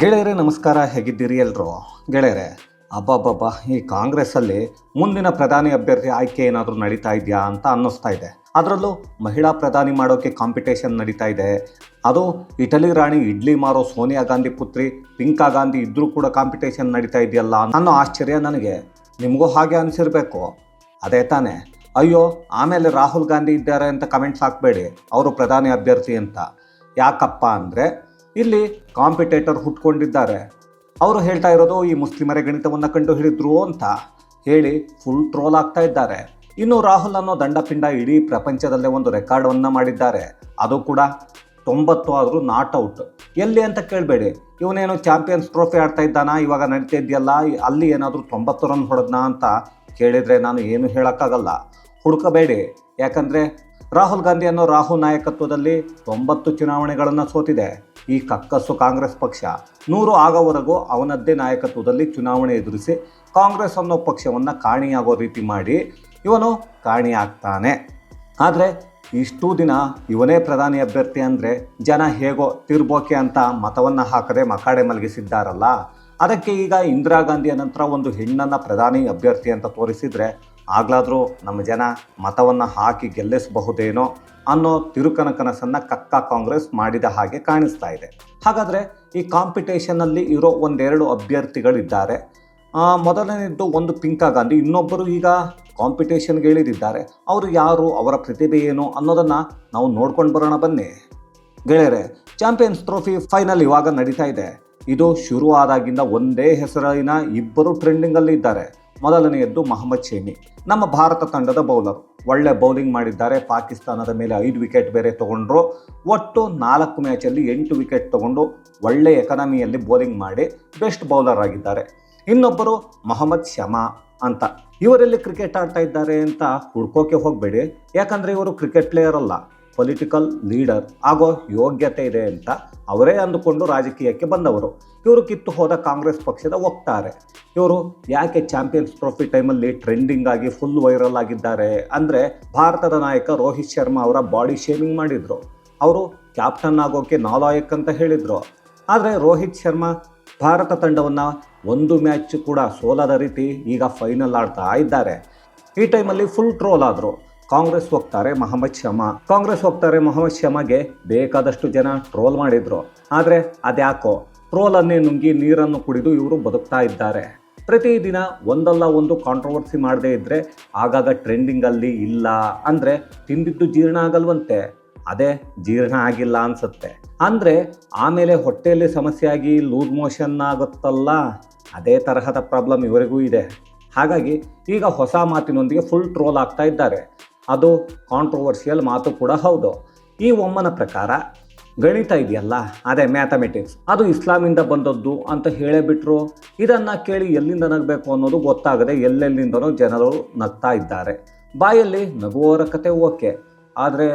ಗೆಳೆಯರೇ, ನಮಸ್ಕಾರ. ಹೇಗಿದ್ದೀರಿ ಎಲ್ಲರೂ ಗೆಳೆಯರೆ, ಅಬ್ಬಬ್ಬಬ್ಬ, ಈ ಕಾಂಗ್ರೆಸ್ಸಲ್ಲಿ ಮುಂದಿನ ಪ್ರಧಾನಿ ಅಭ್ಯರ್ಥಿ ಆಯ್ಕೆ ಏನಾದರೂ ನಡೀತಾ ಇದೆಯಾ ಅಂತ ಅನ್ನಿಸ್ತಾ ಇದೆ. ಅದರಲ್ಲೂ ಮಹಿಳಾ ಪ್ರಧಾನಿ ಮಾಡೋಕ್ಕೆ ಕಾಂಪಿಟೇಷನ್ ನಡೀತಾ ಇದೆ. ಅದು ಇಟಲಿ ರಾಣಿ ಇಡ್ಲಿ ಮಾರೋ ಸೋನಿಯಾ ಗಾಂಧಿ ಪುತ್ರಿ ಪಿಂಕಾ ಗಾಂಧಿ ಇದ್ರೂ ಕೂಡ ಕಾಂಪಿಟೇಷನ್ ನಡೀತಾ ಇದೆಯಲ್ಲ ಅನ್ನೋ ಆಶ್ಚರ್ಯ ನನಗೆ. ನಿಮಗೂ ಹಾಗೆ ಅನಿಸಿರ್ಬೇಕು. ಅದೇ ತಾನೇ. ಅಯ್ಯೋ, ಆಮೇಲೆ ರಾಹುಲ್ ಗಾಂಧಿ ಇದ್ದಾರೆ ಅಂತ ಕಮೆಂಟ್ಸ್ ಹಾಕಬೇಡಿ. ಅವರು ಪ್ರಧಾನಿ ಅಭ್ಯರ್ಥಿ ಅಂತ. ಯಾಕಪ್ಪ ಅಂದರೆ ಇಲ್ಲಿ ಕಾಂಪಿಟೇಟರ್ ಹುಟ್ಕೊಂಡಿದ್ದಾರೆ. ಅವರು ಹೇಳ್ತಾ ಇರೋದು ಈ ಮುಸ್ಲಿಮರ ಗಣಿತವನ್ನು ಕಂಡು ಹಿಡಿದ್ರು ಅಂತ ಹೇಳಿ ಫುಲ್ ಟ್ರೋಲ್ ಆಗ್ತಾ ಇದ್ದಾರೆ. ಇನ್ನು ರಾಹುಲ್ ಅನ್ನೋ ದಂಡಪಿಂಡ ಇಡೀ ಪ್ರಪಂಚದಲ್ಲೇ ಒಂದು ರೆಕಾರ್ಡನ್ನು ಮಾಡಿದ್ದಾರೆ. ಅದು ಕೂಡ ತೊಂಬತ್ತು ಆದರೂ ನಾಟ್ ಔಟ್ ಎಲ್ಲಿ ಅಂತ ಕೇಳಬೇಡಿ. ಇವನೇನು ಚಾಂಪಿಯನ್ಸ್ ಟ್ರೋಫಿ ಆಡ್ತಾ ಇದ್ದಾನಾ? ಇವಾಗ ನಡೀತಾ ಇದೆಯಲ್ಲ? ಅಲ್ಲಿ ಏನಾದರೂ ತೊಂಬತ್ತು ರನ್ ಹೊಡೆದ್ನಾ ಅಂತ ಕೇಳಿದರೆ ನಾನು ಏನು ಹೇಳೋಕ್ಕಾಗಲ್ಲ. ಹುಡುಕಬೇಡಿ. ಯಾಕಂದರೆ ರಾಹುಲ್ ಗಾಂಧಿ ಅನ್ನೋ ರಾಹುಲ್ ನಾಯಕತ್ವದಲ್ಲಿ ತೊಂಬತ್ತು ಚುನಾವಣೆಗಳನ್ನು ಸೋತಿದೆ. ಈ ಕಕ್ಕಸ್ಸು ಕಾಂಗ್ರೆಸ್ ಪಕ್ಷ. ನೂರು ಆಗೋವರೆಗೂ ಅವನದ್ದೇ ನಾಯಕತ್ವದಲ್ಲಿ ಚುನಾವಣೆ ಎದುರಿಸಿ ಕಾಂಗ್ರೆಸ್ ಅನ್ನೋ ಪಕ್ಷವನ್ನು ಕಾಣಿಯಾಗೋ ರೀತಿ ಮಾಡಿ ಇವನು ಕಾಣಿಯಾಗ್ತಾನೆ. ಆದರೆ ಇಷ್ಟು ದಿನ ಇವನೇ ಪ್ರಧಾನಿ ಅಭ್ಯರ್ಥಿ ಅಂದರೆ ಜನ ಹೇಗೋ ತಿರ್ಬೋಕೆ ಅಂತ ಮತವನ್ನು ಹಾಕದೆ ಮಕಾಡೆ ಮಲಗಿಸಿದ್ದಾರಲ್ಲ. ಅದಕ್ಕೆ ಈಗ ಇಂದಿರಾ ಗಾಂಧಿಯ ನಂತರ ಒಂದು ಹೆಣ್ಣನ್ನು ಪ್ರಧಾನಿ ಅಭ್ಯರ್ಥಿ ಅಂತ ತೋರಿಸಿದರೆ ಆಗ್ಲಾದರೂ ನಮ್ಮ ಜನ ಮತವನ್ನು ಹಾಕಿ ಗೆಲ್ಲಿಸಬಹುದೇನೋ ಅನ್ನೋ ತಿರುಕನ ಕನಸನ್ನು ಕಕ್ಕ ಕಾಂಗ್ರೆಸ್ ಮಾಡಿದ ಹಾಗೆ ಕಾಣಿಸ್ತಾ ಇದೆ. ಹಾಗಾದರೆ ಈ ಕಾಂಪಿಟೇಷನಲ್ಲಿ ಇರೋ ಒಂದೆರಡು ಅಭ್ಯರ್ಥಿಗಳಿದ್ದಾರೆ. ಮೊದಲನೇದ್ದು ಒಂದು ಪಿಂಕಾ ಗಾಂಧಿ, ಇನ್ನೊಬ್ಬರು ಈಗ ಕಾಂಪಿಟೇಷನ್ಗೆ ಇಳಿದಿದ್ದಾರೆ. ಅವರು ಯಾರು, ಅವರ ಪ್ರತಿಭೆ ಏನು ಅನ್ನೋದನ್ನು ನಾವು ನೋಡ್ಕೊಂಡು ಬರೋಣ ಬನ್ನಿ. ಗೆಳೆಯರೆ ಚಾಂಪಿಯನ್ಸ್ ಟ್ರೋಫಿ ಫೈನಲ್ ಇವಾಗ ನಡೀತಾ ಇದೆ. ಇದು ಶುರುವಾದಾಗಿಂದ ಒಂದೇ ಹೆಸರಿನ ಇಬ್ಬರು ಟ್ರೆಂಡಿಂಗಲ್ಲಿ ಇದ್ದಾರೆ. ಮೊದಲನೆಯದ್ದು ಮೊಹಮ್ಮದ್ ಶೇಮಿ ನಮ್ಮ ಭಾರತ ತಂಡದ ಬೌಲರ್. ಒಳ್ಳೆ ಬೌಲಿಂಗ್ ಮಾಡಿದ್ದಾರೆ. ಪಾಕಿಸ್ತಾನದ ಮೇಲೆ ಐದು ವಿಕೆಟ್ ಬೇರೆ ತಗೊಂಡ್ರು. ಒಟ್ಟು ನಾಲ್ಕು ಮ್ಯಾಚಲ್ಲಿ ಎಂಟು ವಿಕೆಟ್ ತಗೊಂಡು ಒಳ್ಳೆ ಎಕನಾಮಿಯಲ್ಲಿ ಬೌಲಿಂಗ್ ಮಾಡಿ ಬೆಸ್ಟ್ ಬೌಲರ್ ಆಗಿದ್ದಾರೆ. ಇನ್ನೊಬ್ಬರು ಮೊಹಮ್ಮದ್ ಶಮಾ ಅಂತ. ಇವರೆಲ್ಲಿ ಕ್ರಿಕೆಟ್ ಆಡ್ತಾ ಇದ್ದಾರೆ ಅಂತ ಹುಡ್ಕೋಕೆ ಹೋಗಬೇಡಿ. ಯಾಕಂದರೆ ಇವರು ಕ್ರಿಕೆಟ್ ಪ್ಲೇಯರ್ ಅಲ್ಲ. ಪೊಲಿಟಿಕಲ್ ಲೀಡರ್ ಆಗೋ ಯೋಗ್ಯತೆ ಇದೆ ಅಂತ ಅವರೇ ಅಂದುಕೊಂಡು ರಾಜಕೀಯಕ್ಕೆ ಬಂದವರು. ಇವರು ಕಿತ್ತು ಹೋದ ಕಾಂಗ್ರೆಸ್ ಪಕ್ಷದ ಒಕ್ತಾರೆ ಇವರು ಯಾಕೆ ಚಾಂಪಿಯನ್ಸ್ ಟ್ರೋಫಿ ಟೈಮಲ್ಲಿ ಟ್ರೆಂಡಿಂಗ್ ಆಗಿ ಫುಲ್ ವೈರಲ್ ಆಗಿದ್ದಾರೆ ಅಂದರೆ ಭಾರತದ ನಾಯಕ ರೋಹಿತ್ ಶರ್ಮಾ ಅವರ ಬಾಡಿ ಶೇವಿಂಗ್ ಮಾಡಿದರು. ಅವರು ಕ್ಯಾಪ್ಟನ್ ಆಗೋಕೆ ನಾಲಾಯಕ್ ಅಂತ ಹೇಳಿದರು. ಆದರೆ ರೋಹಿತ್ ಶರ್ಮಾ ಭಾರತ ತಂಡವನ್ನು ಒಂದು ಮ್ಯಾಚ್ ಕೂಡ ಸೋಲದ ರೀತಿ ಈಗ ಫೈನಲ್ ಆಡ್ತಾ ಇದ್ದಾರೆ. ಈ ಟೈಮಲ್ಲಿ ಫುಲ್ ಟ್ರೋಲ್ ಆದರು. ಕಾಂಗ್ರೆಸ್ ಹೋಗ್ತಾರೆ ಮೊಹಮ್ಮದ್ ಶಮಾ ಕಾಂಗ್ರೆಸ್ ಹೋಗ್ತಾರೆ ಮೊಹಮ್ಮದ್ ಶಮಾಗೆ ಬೇಕಾದಷ್ಟು ಜನ ಟ್ರೋಲ್ ಮಾಡಿದ್ರು. ಆದರೆ ಅದ್ಯಾಕೋ? ಟ್ರೋಲ್ ಅನ್ನೇ ನುಂಗಿ ನೀರನ್ನು ಕುಡಿದು ಇವರು ಬದುಕ್ತಾ ಇದ್ದಾರೆ. ಪ್ರತಿದಿನ ಒಂದಲ್ಲ ಒಂದು ಕಾಂಟ್ರವರ್ಸಿ ಮಾಡದೇ ಇದ್ದರೆ ಆಗಾಗ ಟ್ರೆಂಡಿಂಗಲ್ಲಿ ಇಲ್ಲ ಅಂದರೆ ತಿಂದಿದ್ದು ಜೀರ್ಣ ಆಗಲ್ವಂತೆ. ಅದೇ ಜೀರ್ಣ ಆಗಿಲ್ಲ ಅನ್ಸುತ್ತೆ. ಅಂದರೆ ಆಮೇಲೆ ಹೊಟ್ಟೆಯಲ್ಲಿ ಸಮಸ್ಯೆ ಆಗಿ ಲೂಸ್ ಮೋಷನ್ ಆಗುತ್ತಲ್ಲ? ಅದೇ ತರಹದ ಪ್ರಾಬ್ಲಮ್ ಇವರಿಗೂ ಇದೆ. ಹಾಗಾಗಿ ಈಗ ಹೊಸ ಮಾತಿನೊಂದಿಗೆ ಫುಲ್ ಟ್ರೋಲ್ ಆಗ್ತಾ ಇದ್ದಾರೆ. ಅದು ಕಾಂಟ್ರೋವರ್ಷಿಯಲ್ ಮಾತು ಕೂಡ ಹೌದು. ಈ ಒಮ್ಮನ ಪ್ರಕಾರ ಗಣಿತ ಇದೆಯಲ್ಲ, ಅದೇ ಮ್ಯಾಥಮೆಟಿಕ್ಸ್ ಅದು ಇಸ್ಲಾಮಿಂದ ಬಂದದ್ದು ಅಂತ ಹೇಳೇ ಬಿಟ್ರು ಇದನ್ನು ಕೇಳಿ ಎಲ್ಲಿಂದ ನಗಬೇಕು ಅನ್ನೋದು ಗೊತ್ತಾಗದೆ ಎಲ್ಲೆಲ್ಲಿಂದನೂ ಜನರು ನಗ್ತಾ ಇದ್ದಾರೆ. ಬಾಯಲ್ಲಿ ನಗುವವರ ಕತೆ ಓಕೆ. ಆದರೆ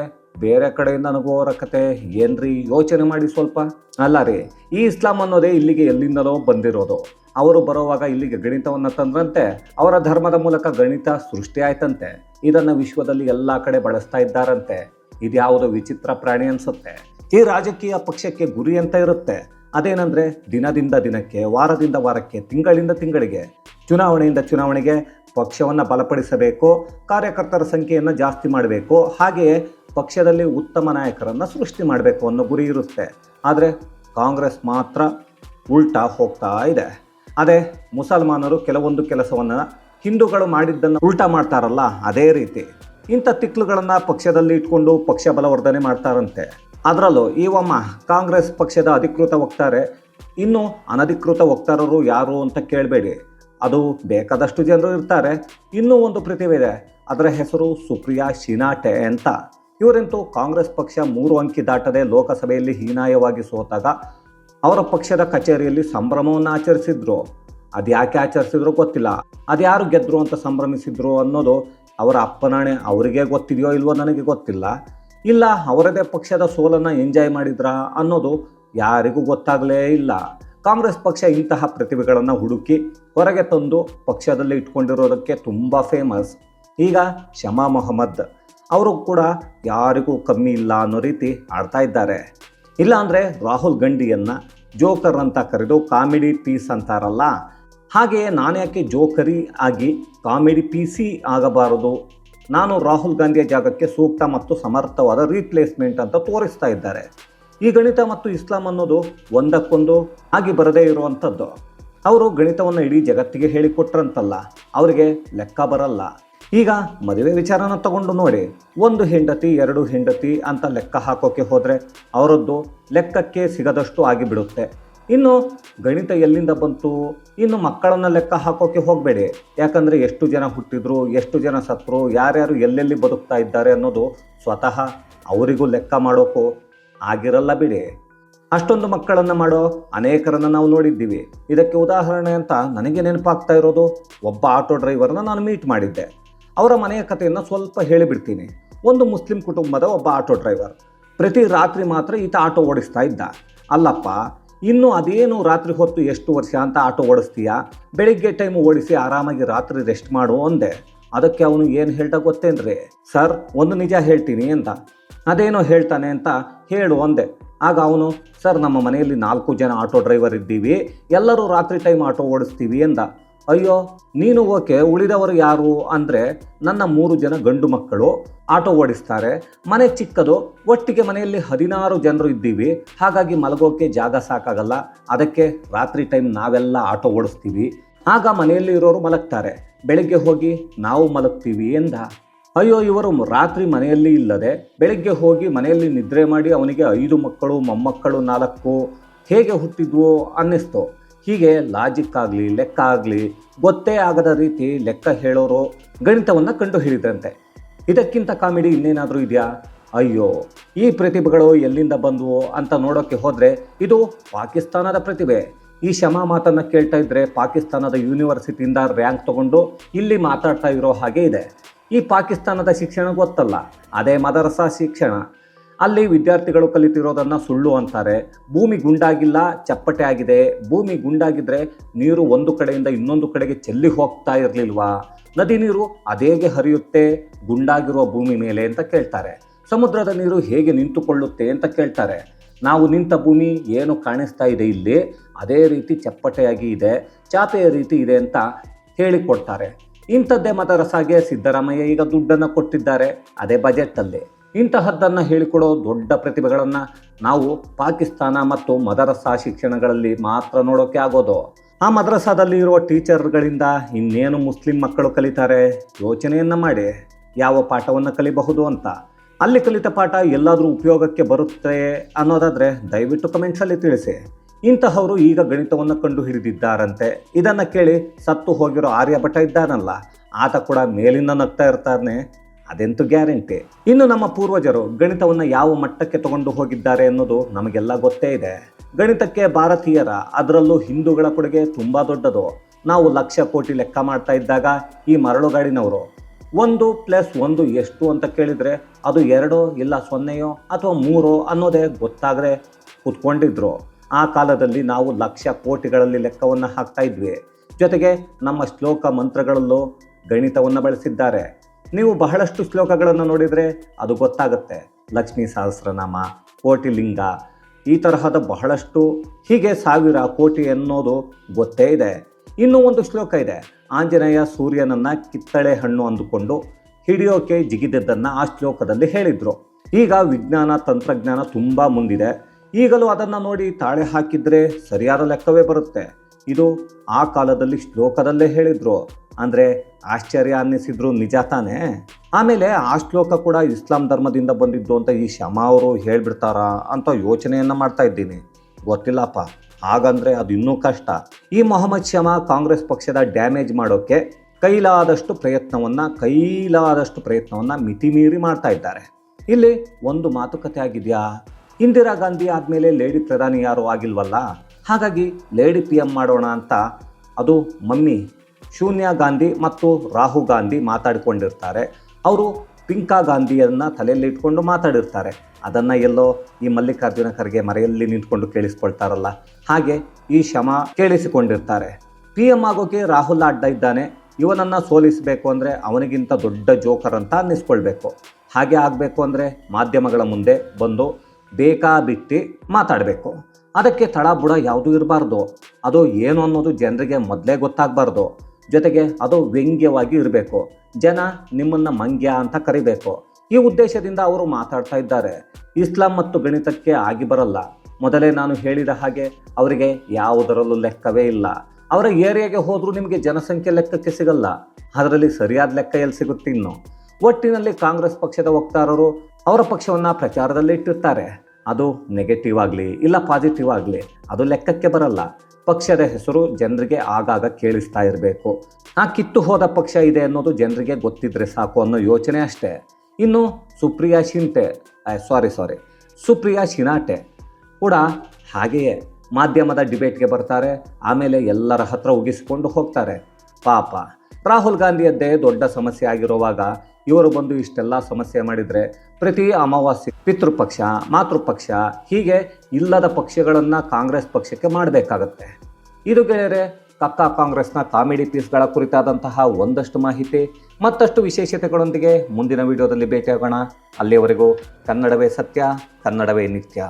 ಬೇರೆ ಕಡೆಯಿಂದ ನಗುವವರ ಕತೆ ಏನ್ರಿ ಯೋಚನೆ ಮಾಡಿ ಸ್ವಲ್ಪ? ಅಲ್ಲ ರೀ, ಈ ಇಸ್ಲಾಂ ಅನ್ನೋದೇ ಇಲ್ಲಿಗೆ ಎಲ್ಲಿಂದಲೋ ಬಂದಿರೋದು. ಅವರು ಬರುವಾಗ ಇಲ್ಲಿಗೆ ಗಣಿತವನ್ನು ತಂದ್ರಂತೆ, ಅವರ ಧರ್ಮದ ಮೂಲಕ ಗಣಿತ ಸೃಷ್ಟಿ ಆಯ್ತಂತೆ. ಇದನ್ನು ವಿಶ್ವದಲ್ಲಿ ಎಲ್ಲ ಕಡೆ ಬಳಸ್ತಾ ಇದ್ದಾರಂತೆ. ಇದ್ಯಾವುದು ವಿಚಿತ್ರ ಪ್ರಾಣಿ ಅನಿಸುತ್ತೆ. ಈ ರಾಜಕೀಯ ಪಕ್ಷಕ್ಕೆ ಗುರಿ ಅಂತ ಇರುತ್ತೆ. ಅದೇನಂದ್ರೆ, ದಿನದಿಂದ ದಿನಕ್ಕೆ, ವಾರದಿಂದ ವಾರಕ್ಕೆ, ತಿಂಗಳಿಂದ ತಿಂಗಳಿಗೆ ಚುನಾವಣೆಯಿಂದ ಚುನಾವಣೆಗೆ ಪಕ್ಷವನ್ನು ಬಲಪಡಿಸಬೇಕು, ಕಾರ್ಯಕರ್ತರ ಸಂಖ್ಯೆಯನ್ನು ಜಾಸ್ತಿ ಮಾಡಬೇಕು, ಹಾಗೆಯೇ ಪಕ್ಷದಲ್ಲಿ ಉತ್ತಮ ನಾಯಕರನ್ನು ಸೃಷ್ಟಿ ಮಾಡಬೇಕು ಅನ್ನೋ ಗುರಿ ಇರುತ್ತೆ. ಆದರೆ ಕಾಂಗ್ರೆಸ್ ಮಾತ್ರ ಉಲ್ಟಾ ಹೋಗ್ತಾ ಇದೆ. ಅದೇ ಮುಸಲ್ಮಾನರು ಕೆಲವೊಂದು ಕೆಲಸವನ್ನು ಹಿಂದೂಗಳು ಮಾಡಿದ್ದನ್ನು ಉಲ್ಟಾ ಮಾಡ್ತಾರಲ್ಲ, ಅದೇ ರೀತಿ. ಇಂಥ ತಿಕ್ಲುಗಳನ್ನು ಪಕ್ಷದಲ್ಲಿ ಇಟ್ಕೊಂಡು ಪಕ್ಷ ಬಲವರ್ಧನೆ ಮಾಡ್ತಾರಂತೆ. ಅದರಲ್ಲೂ ಈ ಒಮ್ಮ ಕಾಂಗ್ರೆಸ್ ಪಕ್ಷದ ಅಧಿಕೃತ ವಕ್ತಾರೆ, ಇನ್ನು ಅನಧಿಕೃತ ವಕ್ತಾರರು ಯಾರು ಅಂತ ಕೇಳಬೇಡಿ. ಅದು ಬೇಕಾದಷ್ಟು ಜನರು ಇರ್ತಾರೆ. ಇನ್ನೂ ಒಂದು ಪ್ರತಿಭೆ ಇದೆ. ಅದರ ಹೆಸರು ಸುಪ್ರಿಯಾ ಶಿನಾಟೆ ಅಂತ. ಇವರಂತೂ ಕಾಂಗ್ರೆಸ್ ಪಕ್ಷ ಮೂರು ಅಂಕಿ ದಾಟದೆ ಲೋಕಸಭೆಯಲ್ಲಿ ಹೀನಾಯವಾಗಿ ಸೋತಾಗ ಅವರ ಪಕ್ಷದ ಕಚೇರಿಯಲ್ಲಿ ಸಂಭ್ರಮವನ್ನು ಆಚರಿಸಿದ್ರು. ಅದು ಯಾಕೆ ಆಚರಿಸಿದ್ರು ಗೊತ್ತಿಲ್ಲ. ಅದ್ಯಾರು ಗೆದ್ರು ಅಂತ ಸಂಭ್ರಮಿಸಿದ್ರು ಅನ್ನೋದು ಅವರ ಅಪ್ಪನಾಣೆ ಅವರಿಗೆ ಗೊತ್ತಿದೆಯೋ ಇಲ್ವೋ ನನಗೆ ಗೊತ್ತಿಲ್ಲ. ಇಲ್ಲ, ಅವರದೇ ಪಕ್ಷದ ಸೋಲನ್ನು ಎಂಜಾಯ್ ಮಾಡಿದ್ರಾ ಅನ್ನೋದು ಯಾರಿಗೂ ಗೊತ್ತಾಗಲೇ ಇಲ್ಲ. ಕಾಂಗ್ರೆಸ್ ಪಕ್ಷ ಇಂತಹ ಪ್ರತಿಭೆಗಳನ್ನು ಹುಡುಕಿ ಹೊರಗೆ ತಂದು ಪಕ್ಷದಲ್ಲಿ ಇಟ್ಕೊಂಡಿರೋದಕ್ಕೆ ತುಂಬ ಫೇಮಸ್ ಈಗ ಶಮಾ ಮೊಹಮ್ಮದ್. ಅವರು ಕೂಡ ಯಾರಿಗೂ ಕಮ್ಮಿ ಇಲ್ಲ ಅನ್ನೋ ರೀತಿ ಆಡ್ತಾ ಇದ್ದಾರೆ. ಇಲ್ಲಾಂದರೆ ರಾಹುಲ್ ಗಂಡಿಯನ್ನು ಜೋಕರ್ ಅಂತ ಕರೆದು ಕಾಮಿಡಿ ಪೀಸ್ ಅಂತಾರಲ್ಲ ಹಾಗೆಯೇ ನಾನ್ಯಾಕೆ ಜೋಕರಿ ಆಗಿ ಕಾಮಿಡಿ ಪಿ ಸಿ ಆಗಬಾರದು? ನಾನು ರಾಹುಲ್ ಗಾಂಧಿಯ ಜಾಗಕ್ಕೆ ಸೂಕ್ತ ಮತ್ತು ಸಮರ್ಥವಾದ ರೀಪ್ಲೇಸ್ಮೆಂಟ್ ಅಂತ ತೋರಿಸ್ತಾ ಇದ್ದಾರೆ. ಈ ಗಣಿತ ಮತ್ತು ಇಸ್ಲಾಂ ಅನ್ನೋದು ಒಂದಕ್ಕೊಂದು ಆಗಿ ಬರದೇ ಇರುವಂಥದ್ದು. ಅವರು ಗಣಿತವನ್ನು ಇಡೀ ಜಗತ್ತಿಗೆ ಹೇಳಿಕೊಟ್ರಂತಲ್ಲ, ಅವರಿಗೆ ಲೆಕ್ಕ ಬರಲ್ಲ. ಈಗ ಮದುವೆ ವಿಚಾರನ ತಗೊಂಡು ನೋಡಿ. ಒಂದು ಹೆಂಡತಿ, ಎರಡು ಹೆಂಡತಿ ಅಂತ ಲೆಕ್ಕ ಹಾಕೋಕೆ ಹೋದರೆ ಅವರದ್ದು ಲೆಕ್ಕಕ್ಕೆ ಸಿಗದಷ್ಟು ಆಗಿಬಿಡುತ್ತೆ. ಇನ್ನು ಗಣಿತ ಎಲ್ಲಿಂದ ಬಂತು? ಇನ್ನು ಮಕ್ಕಳನ್ನು ಲೆಕ್ಕ ಹಾಕೋಕೆ ಹೋಗಬೇಡಿ. ಯಾಕಂದರೆ ಎಷ್ಟು ಜನ ಹುಟ್ಟಿದ್ರು, ಎಷ್ಟು ಜನ ಸತ್ರು, ಯಾರ್ಯಾರು ಎಲ್ಲೆಲ್ಲಿ ಬದುಕ್ತಾ ಇದ್ದಾರೆ ಅನ್ನೋದು ಸ್ವತಃ ಅವರಿಗೂ ಲೆಕ್ಕ ಮಾಡೋಕ್ಕೂ ಆಗಿರಲ್ಲ ಬಿಡಿ. ಅಷ್ಟೊಂದು ಮಕ್ಕಳನ್ನು ಮಾಡೋ ಅನೇಕರನ್ನು ನಾವು ನೋಡಿದ್ದೀವಿ. ಇದಕ್ಕೆ ಉದಾಹರಣೆ ಅಂತ ನನಗೆ ನೆನಪಾಗ್ತಾ ಇರೋದು, ಒಬ್ಬ ಆಟೋ ಡ್ರೈವರ್ನ ನಾನು ಮೀಟ್ ಮಾಡಿದ್ದೆ. ಅವರ ಮನೆಯ ಕಥೆಯನ್ನು ಸ್ವಲ್ಪ ಹೇಳಿಬಿಡ್ತೀನಿ. ಒಂದು ಮುಸ್ಲಿಂ ಕುಟುಂಬದ ಒಬ್ಬ ಆಟೋ ಡ್ರೈವರ್. ಪ್ರತಿ ರಾತ್ರಿ ಮಾತ್ರ ಈತ ಆಟೋ ಓಡಿಸ್ತಾ ಇದ್ದ. ಅಲ್ಲಪ್ಪ, ಇನ್ನು ಅದೇನು ರಾತ್ರಿ ಹೊತ್ತು ಎಷ್ಟು ವರ್ಷ ಅಂತ ಆಟೋ ಓಡಿಸ್ತೀಯಾ? ಬೆಳಿಗ್ಗೆ ಟೈಮ್ ಓಡಿಸಿ ಆರಾಮಾಗಿ ರಾತ್ರಿ ರೆಸ್ಟ್ ಮಾಡು ಅಂದೆ. ಅದಕ್ಕೆ ಅವನು ಏನು ಹೇಳ್ದ ಗೊತ್ತೇನ್ರಿ? ಸರ್, ಒಂದು ನಿಜ ಹೇಳ್ತೀನಿ ಅಂತ ಅದೇನೋ ಹೇಳ್ತಾನೆ ಅಂತ ಹೇಳು ಅಂದೆ. ಆಗ ಅವನು, ಸರ್, ನಮ್ಮ ಮನೆಯಲ್ಲಿ ನಾಲ್ಕು ಜನ ಆಟೋ ಡ್ರೈವರ್ ಇದ್ದೀವಿ. ಎಲ್ಲರೂ ರಾತ್ರಿ ಟೈಮ್ ಆಟೋ ಓಡಿಸ್ತೀವಿ ಎಂದ. ಅಯ್ಯೋ, ನೀನು ಓಕೆ, ಉಳಿದವರು ಯಾರು ಅಂದರೆ ನನ್ನ ಮೂರು ಜನ ಗಂಡು ಮಕ್ಕಳು. ಆಟೋ ಓಡಿಸ್ತಾರೆ, ಮನೆ ಚಿಕ್ಕದು, ಒಟ್ಟಿಗೆ ಮನೆಯಲ್ಲಿ ಹದಿನಾರು ಜನರು ಇದ್ದೀವಿ. ಹಾಗಾಗಿ ಮಲಗೋಕೆ ಜಾಗ ಸಾಕಾಗಲ್ಲ. ಅದಕ್ಕೆ ರಾತ್ರಿ ಟೈಮ್ ನಾವೆಲ್ಲ ಆಟೋ ಓಡಿಸ್ತೀವಿ. ಆಗ ಮನೆಯಲ್ಲಿ ಇರೋರು ಮಲಗ್ತಾರೆ. ಬೆಳಿಗ್ಗೆ ಹೋಗಿ ನಾವು ಮಲಗ್ತೀವಿ ಎಂದ. ಅಯ್ಯೋ, ಇವರು ರಾತ್ರಿ ಮನೆಯಲ್ಲಿ ಇಲ್ಲದೆ ಬೆಳಿಗ್ಗೆ ಹೋಗಿ ಮನೆಯಲ್ಲಿ ನಿದ್ರೆ ಮಾಡಿ ಅವನಿಗೆ ಐದು ಮಕ್ಕಳು, ಮೊಮ್ಮಕ್ಕಳು, ನಾಲ್ಕು, ಹೇಗೆ ಹುಟ್ಟಿದ್ವು ಅನ್ನಿಸ್ತು. ಹೀಗೆ ಲಾಜಿಕ್ ಆಗಲಿ, ಲೆಕ್ಕ ಆಗಲಿ, ಗೊತ್ತೇ ಆಗದ ರೀತಿ ಲೆಕ್ಕ ಹೇಳೋರು ಗಣಿತವನ್ನು ಕಂಡು ಹಿಡಿದಂತೆ ಇದಕ್ಕಿಂತ ಕಾಮಿಡಿ ಇನ್ನೇನಾದರೂ ಇದೆಯಾ? ಅಯ್ಯೋ, ಈ ಪ್ರತಿಭೆಗಳು ಎಲ್ಲಿಂದ ಬಂದವು ಅಂತ ನೋಡೋಕ್ಕೆ ಹೋದರೆ ಇದು ಪಾಕಿಸ್ತಾನದ ಪ್ರತಿಭೆ. ಈ ಶಮಾ ಮಾತನ್ನು ಕೇಳ್ತಾ ಇದ್ದರೆ ಪಾಕಿಸ್ತಾನದ ಯೂನಿವರ್ಸಿಟಿಯಿಂದ ರ್ಯಾಂಕ್ ತಗೊಂಡು ಇಲ್ಲಿ ಮಾತಾಡ್ತಾ ಇರೋ ಹಾಗೆ ಇದೆ. ಈ ಪಾಕಿಸ್ತಾನದ ಶಿಕ್ಷಣ ಗೊತ್ತಲ್ಲ, ಅದೇ ಮದರಸಾ ಶಿಕ್ಷಣ. ಅಲ್ಲಿ ವಿದ್ಯಾರ್ಥಿಗಳು ಕಲಿತಿರೋದನ್ನು ಸುಳ್ಳು ಅಂತಾರೆ. ಭೂಮಿ ಗುಂಡಾಗಿಲ್ಲ, ಚಪ್ಪಟೆ ಆಗಿದೆ. ಭೂಮಿ ಗುಂಡಾಗಿದ್ರೆ ನೀರು ಒಂದು ಕಡೆಯಿಂದ ಇನ್ನೊಂದು ಕಡೆಗೆ ಚೆಲ್ಲಿ ಹೋಗ್ತಾ ಇರಲಿಲ್ವಾ? ನದಿ ನೀರು ಅದೇಗೆ ಹರಿಯುತ್ತೆ, ಗುಂಡಾಗಿರುವ ಭೂಮಿ ಮೇಲೆ ಅಂತ ಕೇಳ್ತಾರೆ. ಸಮುದ್ರದ ನೀರು ಹೇಗೆ ನಿಂತುಕೊಳ್ಳುತ್ತೆ ಅಂತ ಕೇಳ್ತಾರೆ. ನಾವು ನಿಂತ ಭೂಮಿ ಏನು ಕಾಣಿಸ್ತಾ ಇದೆ ಇಲ್ಲಿ? ಅದೇ ರೀತಿ ಚಪ್ಪಟೆಯಾಗಿ ಇದೆ, ಚಾಪೆಯ ರೀತಿ ಇದೆ ಅಂತ ಹೇಳಿಕೊಡ್ತಾರೆ. ಇಂಥದ್ದೇ ಮದರಸಾಗೆ ಸಿದ್ದರಾಮಯ್ಯ ಈಗ ದುಡ್ಡನ್ನು ಕೊಟ್ಟಿದ್ದಾರೆ. ಅದೇ ಬಜೆಟಲ್ಲಿ ಇಂತಹದ್ದನ್ನು ಹೇಳಿಕೊಡೋ ದೊಡ್ಡ ಪ್ರತಿಭೆಗಳನ್ನು ನಾವು ಪಾಕಿಸ್ತಾನ ಮತ್ತು ಮದರಸಾ ಶಿಕ್ಷಣಗಳಲ್ಲಿ ಮಾತ್ರ ನೋಡೋಕೆ ಆಗೋದು. ಆ ಮದ್ರಸಾದಲ್ಲಿ ಇರುವ ಟೀಚರ್ಗಳಿಂದ ಇನ್ನೇನು ಮುಸ್ಲಿಂ ಮಕ್ಕಳು ಕಲಿತಾರೆ? ಯೋಚನೆಯನ್ನು ಮಾಡಿ. ಯಾವ ಪಾಠವನ್ನು ಕಲಿಬಹುದು ಅಂತ. ಅಲ್ಲಿ ಕಲಿತ ಪಾಠ ಎಲ್ಲಾದರೂ ಉಪಯೋಗಕ್ಕೆ ಬರುತ್ತೆ ಅನ್ನೋದಾದರೆ ದಯವಿಟ್ಟು ಕಮೆಂಟ್ಸಲ್ಲಿ ತಿಳಿಸಿ. ಇಂತಹವರು ಈಗ ಗಣಿತವನ್ನು ಕಂಡು ಹಿಡಿದಿದ್ದಾರಂತೆ ಇದನ್ನು ಕೇಳಿ ಸತ್ತು ಹೋಗಿರೋ ಆರ್ಯಭಟ ಇದ್ದಾನಲ್ಲ, ಆತ ಕೂಡ ಮೇಲಿಂದ ನಗ್ತಾ ಇರ್ತಾನೆ. ಅದೆಂತೂ ಗ್ಯಾರಂಟಿ. ಇನ್ನು ನಮ್ಮ ಪೂರ್ವಜರು ಗಣಿತವನ್ನು ಯಾವ ಮಟ್ಟಕ್ಕೆ ತಗೊಂಡು ಹೋಗಿದ್ದಾರೆ ಅನ್ನೋದು ನಮಗೆಲ್ಲ ಗೊತ್ತೇ ಇದೆ. ಗಣಿತಕ್ಕೆ ಭಾರತೀಯರ ಅದರಲ್ಲೂ ಹಿಂದೂಗಳ ಕೊಡುಗೆ ತುಂಬ ದೊಡ್ಡದು. ನಾವು ಲಕ್ಷ ಕೋಟಿ ಲೆಕ್ಕ ಮಾಡ್ತಾ ಇದ್ದಾಗ ಈ ಮರಳುಗಾಡಿನವರು ಒಂದು ಪ್ಲಸ್ ಒಂದು ಎಷ್ಟು ಅಂತ ಕೇಳಿದರೆ ಅದು ಎರಡೋ ಇಲ್ಲ ಸೊನ್ನೆಯೋ ಅಥವಾ ಮೂರೋ ಅನ್ನೋದೇ ಗೊತ್ತಾಗದೆ ಕೂತ್ಕೊಂಡಿದ್ರು. ಆ ಕಾಲದಲ್ಲಿ ನಾವು ಲಕ್ಷ ಕೋಟಿಗಳಲ್ಲಿ ಲೆಕ್ಕವನ್ನು ಹಾಕ್ತಾ ಇದ್ವಿ. ಜೊತೆಗೆ ನಮ್ಮ ಶ್ಲೋಕ ಮಂತ್ರಗಳಲ್ಲೂ ಗಣಿತವನ್ನು ಬಳಸಿದ್ದಾರೆ. ನೀವು ಬಹಳಷ್ಟು ಶ್ಲೋಕಗಳನ್ನು ನೋಡಿದರೆ ಅದು ಗೊತ್ತಾಗುತ್ತೆ. ಲಕ್ಷ್ಮೀ ಸಹಸ್ರನಾಮ, ಕೋಟಿಲಿಂಗ, ಈ ತರಹದ ಬಹಳಷ್ಟು ಹೀಗೆ ಸಾವಿರ ಕೋಟಿ ಅನ್ನೋದು ಗೊತ್ತೇ ಇದೆ. ಇನ್ನೂ ಒಂದು ಶ್ಲೋಕ ಇದೆ. ಆಂಜನೇಯ ಸೂರ್ಯನನ್ನು ಕಿತ್ತಳೆ ಹಣ್ಣು ಅಂದುಕೊಂಡು ಹಿಡಿಯೋಕೆ ಜಿಗಿದದ್ದನ್ನು ಆ ಶ್ಲೋಕದಲ್ಲಿ ಹೇಳಿದರು. ಈಗ ವಿಜ್ಞಾನ, ತಂತ್ರಜ್ಞಾನ ತುಂಬ ಮುಂದಿದೆ. ಈಗಲೂ ಅದನ್ನು ನೋಡಿ ತಾಳೆ ಹಾಕಿದರೆ ಸರಿಯಾದ ಲೆಕ್ಕವೇ ಬರುತ್ತೆ. ಇದು ಆ ಕಾಲದಲ್ಲಿ ಶ್ಲೋಕದಲ್ಲೇ ಹೇಳಿದ್ರು. ಅಂದರೆ ಆಶ್ಚರ್ಯ ಅನ್ನಿಸಿದ್ರು ನಿಜ ತಾನೇ? ಆಮೇಲೆ ಆ ಶ್ಲೋಕ ಕೂಡ ಇಸ್ಲಾಂ ಧರ್ಮದಿಂದ ಬಂದಿದ್ದು ಅಂತ ಈ ಶಮ ಅವರು ಹೇಳ್ಬಿಡ್ತಾರಾ ಅಂತ ಯೋಚನೆಯನ್ನು ಮಾಡ್ತಾ ಇದ್ದೀನಿ. ಗೊತ್ತಿಲ್ಲಪ್ಪ. ಹಾಗಂದ್ರೆ ಅದು ಇನ್ನೂ ಕಷ್ಟ. ಈ ಮೊಹಮ್ಮದ್ ಶಮ ಕಾಂಗ್ರೆಸ್ ಪಕ್ಷದ ಡ್ಯಾಮೇಜ್ ಮಾಡೋಕ್ಕೆ ಕೈಲಾದಷ್ಟು ಪ್ರಯತ್ನವನ್ನು ಕೈಲಾದಷ್ಟು ಪ್ರಯತ್ನವನ್ನು ಮಿತಿಮೀರಿ ಮಾಡ್ತಾ ಇದ್ದಾರೆ. ಇಲ್ಲಿ ಒಂದು ಮಾತುಕತೆ ಆಗಿದೆಯಾ? ಇಂದಿರಾ ಗಾಂಧಿ ಆದಮೇಲೆ ಲೇಡಿ ಪ್ರಧಾನಿ ಯಾರು ಆಗಿಲ್ವಲ್ಲ? ಹಾಗಾಗಿ ಲೇಡಿ ಪಿ ಎಂ ಮಾಡೋಣ ಅಂತ ಅದು ಮಮ್ಮಿ ಶೂನ್ಯ ಗಾಂಧಿ ಮತ್ತು ರಾಹುಲ್ ಗಾಂಧಿ ಮಾತಾಡಿಕೊಂಡಿರ್ತಾರೆ. ಅವರು ಪಿಂಕಾ ಗಾಂಧಿಯನ್ನು ತಲೆಯಲ್ಲಿ ಇಟ್ಕೊಂಡು ಮಾತಾಡಿರ್ತಾರೆ. ಅದನ್ನು ಎಲ್ಲೋ ಈ ಮಲ್ಲಿಕಾರ್ಜುನ ಖರ್ಗೆ ಮರೆಯಲ್ಲಿ ನಿಂತ್ಕೊಂಡು ಕೇಳಿಸ್ಕೊಳ್ತಾರಲ್ಲ. ಹಾಗೆ ಈ ಶಮ ಕೇಳಿಸಿಕೊಂಡಿರ್ತಾರೆ. ಪಿ ಎಂ ಆಗೋಕೆ ರಾಹುಲ್ ಅಡ್ಡ ಇದ್ದಾನೆ. ಇವನನ್ನು ಸೋಲಿಸಬೇಕು ಅಂದರೆ ಅವನಿಗಿಂತ ದೊಡ್ಡ ಜೋಕರ್ ಅಂತ ಅನ್ನಿಸ್ಕೊಳ್ಬೇಕು. ಹಾಗೆ ಆಗಬೇಕು ಅಂದರೆ ಮಾಧ್ಯಮಗಳ ಮುಂದೆ ಬಂದು ಬೇಕಾಬಿಟ್ಟಿ ಮಾತಾಡಬೇಕು. ಅದಕ್ಕೆ ತಡ ಬುಡ ಯಾವುದೂ ಇರಬಾರ್ದು. ಅದು ಏನು ಅನ್ನೋದು ಜನರಿಗೆ ಮೊದಲೇ ಗೊತ್ತಾಗಬಾರ್ದು. ಜೊತೆಗೆ ಅದು ವ್ಯಂಗ್ಯವಾಗಿ ಇರಬೇಕು. ಜನ ನಿಮ್ಮನ್ನ ಮಂಗ್ಯ ಅಂತ ಕರಿಬೇಕು. ಈ ಉದ್ದೇಶದಿಂದ ಅವರು ಮಾತಾಡ್ತಾ ಇದ್ದಾರೆ. ಇಸ್ಲಾಂ ಮತ್ತು ಗಣಿತಕ್ಕೆ ಆಗಿ ಬರಲ್ಲ. ಮೊದಲೇ ನಾನು ಹೇಳಿದ ಹಾಗೆ ಅವರಿಗೆ ಯಾವುದರಲ್ಲೂ ಲೆಕ್ಕವೇ ಇಲ್ಲ. ಅವರ ಏರಿಯಾಗೆ ಹೋದರೂ ನಿಮಗೆ ಜನಸಂಖ್ಯೆ ಲೆಕ್ಕಕ್ಕೆ ಸಿಗಲ್ಲ. ಅದರಲ್ಲಿ ಸರಿಯಾದ ಲೆಕ್ಕ ಎಲ್ಲಿ ಸಿಗುತ್ತೆ ಇನ್ನು? ಒಟ್ಟಿನಲ್ಲಿ ಕಾಂಗ್ರೆಸ್ ಪಕ್ಷದ ವಕ್ತಾರರು ಅವರ ಪಕ್ಷವನ್ನು ಪ್ರಚಾರದಲ್ಲಿ ಇಟ್ಟಿರ್ತಾರೆ. ಅದು ನೆಗೆಟಿವ್ ಆಗಲಿ ಇಲ್ಲ ಪಾಸಿಟಿವ್ ಆಗಲಿ, ಅದು ಲೆಕ್ಕಕ್ಕೆ ಬರಲ್ಲ. ಪಕ್ಷದ ಹೆಸರು ಜನರಿಗೆ ಆಗಾಗ ಕೇಳಿಸ್ತಾ ಇರಬೇಕು. ಆ ಕಿತ್ತು ಹೋದ ಪಕ್ಷ ಇದೆ ಅನ್ನೋದು ಜನರಿಗೆ ಗೊತ್ತಿದ್ರೆ ಸಾಕು ಅನ್ನೋ ಯೋಚನೆ ಅಷ್ಟೇ. ಇನ್ನು ಸುಪ್ರಿಯಾ ಶಿಂಟೆ ಸಾರಿ ಸಾರಿ ಸುಪ್ರಿಯಾ ಶಿನಾಟೆ ಕೂಡ ಹಾಗೆಯೇ ಮಾಧ್ಯಮದ ಡಿಬೇಟ್ಗೆ ಬರ್ತಾರೆ, ಆಮೇಲೆ ಎಲ್ಲರ ಹತ್ರ ಉಗಿಸ್ಕೊಂಡು ಹೋಗ್ತಾರೆ. ಪಾಪ, ರಾಹುಲ್ ಗಾಂಧಿಯದ್ದೇ ದೊಡ್ಡ ಸಮಸ್ಯೆ ಆಗಿರುವಾಗ ಇವರು ಬಂದು ಇಷ್ಟೆಲ್ಲ ಸಮಸ್ಯೆ ಮಾಡಿದರೆ ಪ್ರತಿ ಅಮಾವಾಸ್ಯೆ ಪಿತೃಪಕ್ಷ, ಮಾತೃಪಕ್ಷ ಹೀಗೆ ಇಲ್ಲದ ಪಕ್ಷಗಳನ್ನು ಕಾಂಗ್ರೆಸ್ ಪಕ್ಷಕ್ಕೆ ಮಾಡಬೇಕಾಗತ್ತೆ. ಇದು ಗೆಳೆಯರೆ, ಕಕ್ಕ ಕಾಂಗ್ರೆಸ್ನ ಕಾಮಿಡಿ ಪೀಸ್ಗಳ ಕುರಿತಾದಂತಹ ಒಂದಷ್ಟು ಮಾಹಿತಿ, ಮತ್ತಷ್ಟು ವಿಶೇಷತೆಗಳೊಂದಿಗೆ ಮುಂದಿನ ವಿಡಿಯೋದಲ್ಲಿ ಭೇಟಿಯಾಗೋಣ. ಅಲ್ಲಿಯವರೆಗೂ ಕನ್ನಡವೇ ಸತ್ಯ, ಕನ್ನಡವೇ ನಿತ್ಯ.